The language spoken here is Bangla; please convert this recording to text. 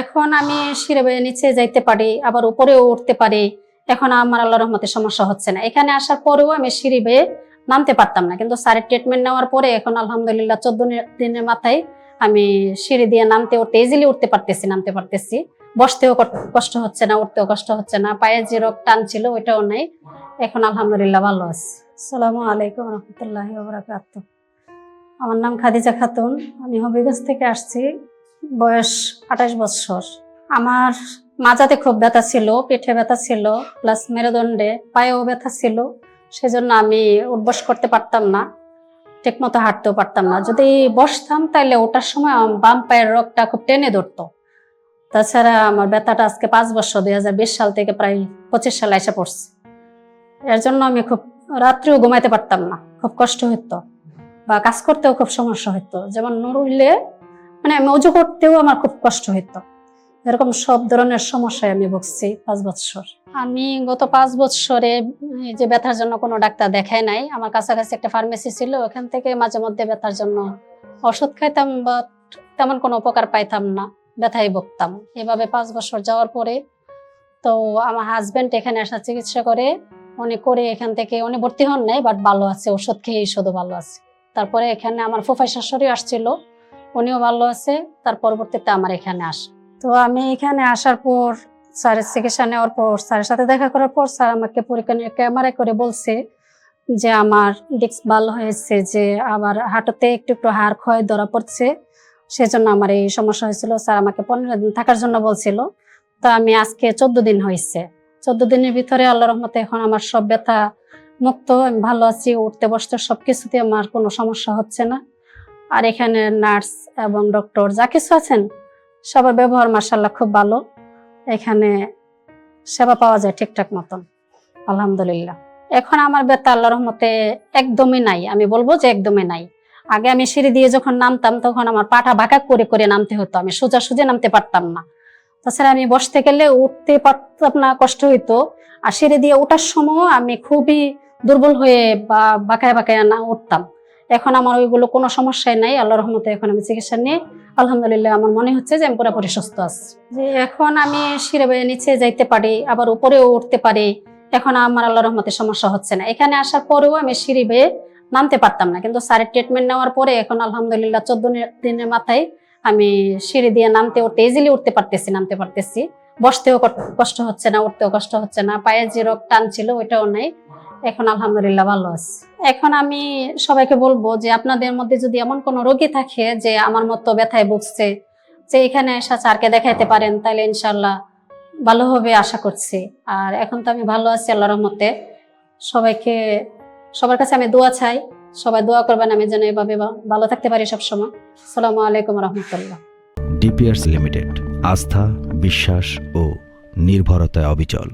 এখন আমি সিঁড়ে নিচে যাইতে পারি, আবার উপরেও উঠতে পারি। এখন আমার আল্লাহ রহমতে সমস্যা হচ্ছে না। এখানে আসার পরেও আমি সিঁড়ি বেয়ে নামতে পারতাম না। কিন্তু স্যারের ট্রিটমেন্ট নেওয়ার পরে এখন আলহামদুলিল্লাহ চোদ্দ দিনের মাথায় আমি সিঁড়ি দিয়ে নামতে উঠতে ইজিলি উঠতে পারতেছি, নামতে পারতেছি। বসতেও কষ্ট হচ্ছে না, উঠতেও কষ্ট হচ্ছে না। পায়ে যে রোগ টান ছিল ওইটাও নাই। এখন আলহামদুলিল্লাহ ভালো আছি। আসসালামু আলাইকুম রহমতুল্লাহ আমার নাম খাদিজা খাতুন। আমি হবিগঞ্জ থেকে আসছি। বয়স আঠাশ বছর। আমার মাজাতে খুব ব্যথা ছিল, পেটে ব্যথা ছিল প্লাস মেরুদণ্ডে পায়েও ব্যথা ছিল, সেজন্য আমি উঠবস করতে পারতাম না ঠিক মতো হাঁটতেও পারতাম না। যদি বসতাম তাহলে ওটার সময় বাম পায়ের রোগটা খুব টেনে ধরতো। তাছাড়া আমার ব্যথাটা আজকে পাঁচ বছর, দুই হাজার বিশ সাল থেকে প্রায় পঁচিশ সালে এসে পড়ছে। এর জন্য আমি খুব রাত্রেও ঘুমাইতে পারতাম না, খুব কষ্ট হতো বা কাজ করতেও খুব সমস্যা হতো যেমন নড়লে মানে আমি অজু করতেও আমার খুব কষ্ট হতো এরকম সব ধরনের সমস্যায় আমি ভুগছি পাঁচ বছর আমি গত পাঁচ বছরে যে ব্যথার জন্য কোনো ডাক্তার দেখাই নাই, আমার কাছাকাছি একটা ফার্মেসি ছিল, ওখান থেকে মাঝে মধ্যে ব্যথার জন্য ওষুধ খাইতাম বা তেমন কোনো উপকার পাইতাম না, ব্যথায় ভুগতাম। এভাবে পাঁচ বছর যাওয়ার পরে তো আমার হাজব্যান্ড এখানে আসা চিকিৎসা করে, উনি করে এখান থেকে, উনি ভর্তি হন নাই, বাট ভালো আছে, ওষুধ খেয়ে শুধু ভালো আছে। তারপরে এখানে আমার ফুফাই শাশুড়ি আসছিল উনিও ভালো আছে, তার পরবর্তীতে আমার এখানে আসে। তো আমি এখানে আসার পর স্যারের চিকিৎসা নেওয়ার পর, স্যারের সাথে দেখা করার পর স্যার আমাকে পরীক্ষা নিয়ে ক্যামেরায় করে বলছে যে আমার ডিস্ক ভালো হয়েছে, যে আবার হাঁটুতে একটু একটু হাড় ক্ষয় ধরা পড়ছে, সেজন্য আমার এই সমস্যা হয়েছিল। স্যার আমাকে পনেরো দিন থাকার জন্য বলছিল। তো আমি আজকে চোদ্দ দিন হয়েছে। চোদ্দ দিনের ভিতরে আল্লাহ রহমতে এখন আমার সব ব্যথা মুক্ত, আমি ভালো আছি, উঠতে বসতে সব কিছুতে আমার কোনো সমস্যা হচ্ছে না। আর এখানে নার্স এবং ডক্টর যা কিছু আছেন, সবার ব্যবহার মার্শাল্লাহ খুব ভালো। এখানে সেবা পাওয়া যায় ঠিকঠাক মতন, আলহামদুলিল্লাহ। এখন আমার ব্যথা আল্লাহ রহমতে একদমই নাই, আমি বলব যে একদমই নাই। আগে আমি সিঁড়ি দিয়ে যখন নামতাম, তখন আমার পাটা বাঁকা করে করে নামতে হতো, আমি সোজা সোজা নামতে পারতাম না। তাছাড়া আমি বসতে গেলে উঠতে পারতাম না, কষ্ট হইতো। আর সিঁড়ি দিয়ে ওঠার সময় আমি খুবই দুর্বল হয়ে বা বাঁকায় বাঁকায় না উঠতাম। এখন আমার ওইগুলো কোনো সমস্যায় নাই আল্লাহ রহমতে এখন আমি চিকিৎসা নিয়ে, আলহামদুলিল্লাহ আমার মনে হচ্ছে যে আমি পুরোপুরি সুস্থ আছি। যে এখন আমি বেয়ে নিচে যাইতে পারি, আবার উপরেও উঠতে পারি, এখন আমার আল্লাহ রহমতে সমস্যা হচ্ছে না। এখানে আসার পরেও আমি সিঁড়ি বেয়ে নামতে পারতাম না, কিন্তু স্যারের ট্রিটমেন্ট নেওয়ার পরে এখন আলহামদুলিল্লাহ চোদ্দ দিনের মাথায় আমি সিঁড়ি দিয়ে নামতে উঠতে ইজিলি উঠতে পারতেছি, নামতে পারতেছি। বসতেও কষ্ট হচ্ছে না, উঠতেও কষ্ট হচ্ছে না, পায়ে যে রোগ টান ছিল ওইটাও নাই। এখন আলহামদুলিল্লাহ ভালো আছে। এখন আমি সবাইকে বলব যে আপনাদের মধ্যে যদি এমন কোনো রোগী থাকে যে আমার মতো ব্যথায় ভুগছে, যে এখানে এসা স্যারকে দেখাইতে পারেন, তাহলে ইনশাল্লাহ ভালো হবে আশা করছি। আর এখন তো আমি ভালো আছি আল্লাহ রহমতে। সবাইকে, সবার কাছে আমি দোয়া চাই। সবাই দোয়া করবেন আমি যেন এভাবে ভালো থাকতে পারি সবসময়। সালামু আলাইকুম রহমতুল্লাহ। ডিপিআরস লিমিটেড, আস্থা, বিশ্বাস ও নির্ভরতায় অবিচল।